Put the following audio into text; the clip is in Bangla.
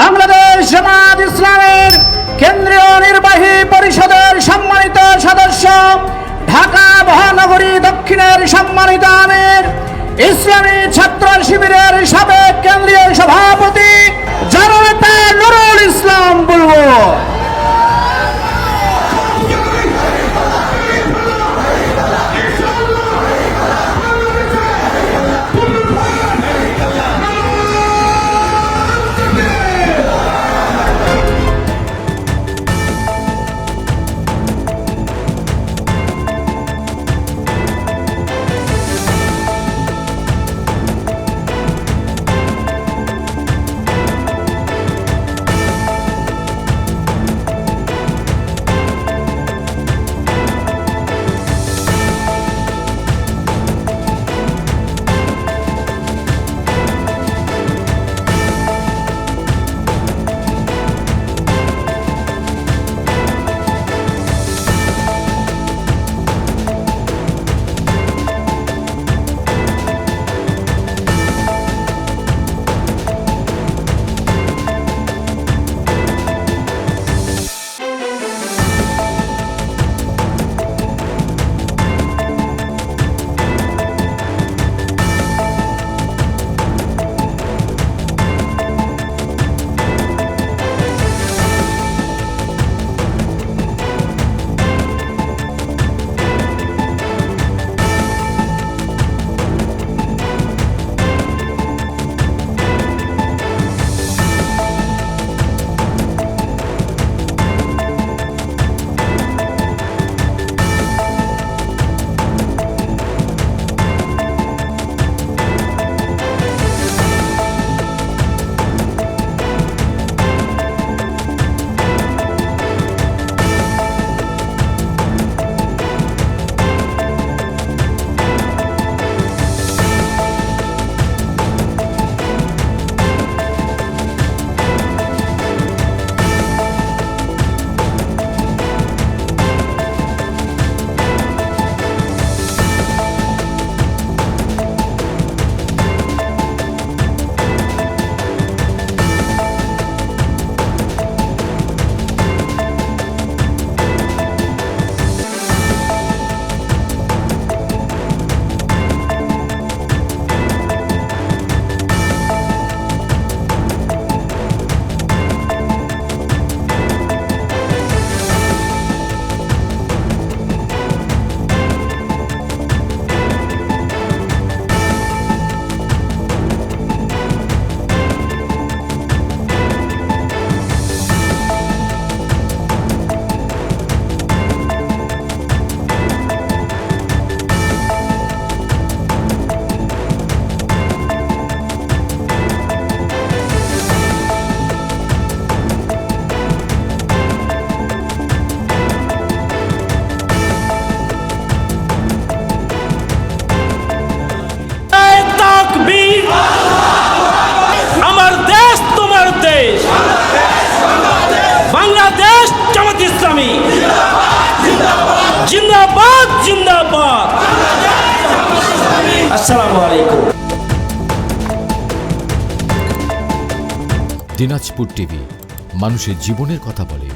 বাংলাদেশ জামাত ইসলামের কেন্দ্রীয় নির্বাহী পরিষদের সম্মানিত সদস্য, ঢাকা মহানগরী দক্ষিণের সম্মানিত আমির, ইসলামী ছাত্র শিবিরের সাবেক কেন্দ্রীয় সভাপতি জিন্দাবাদ জিন্দাবাদ। আসসালামু আলাইকুম। দিনাজপুর টিভি মানুষের জীবনের কথা বলে।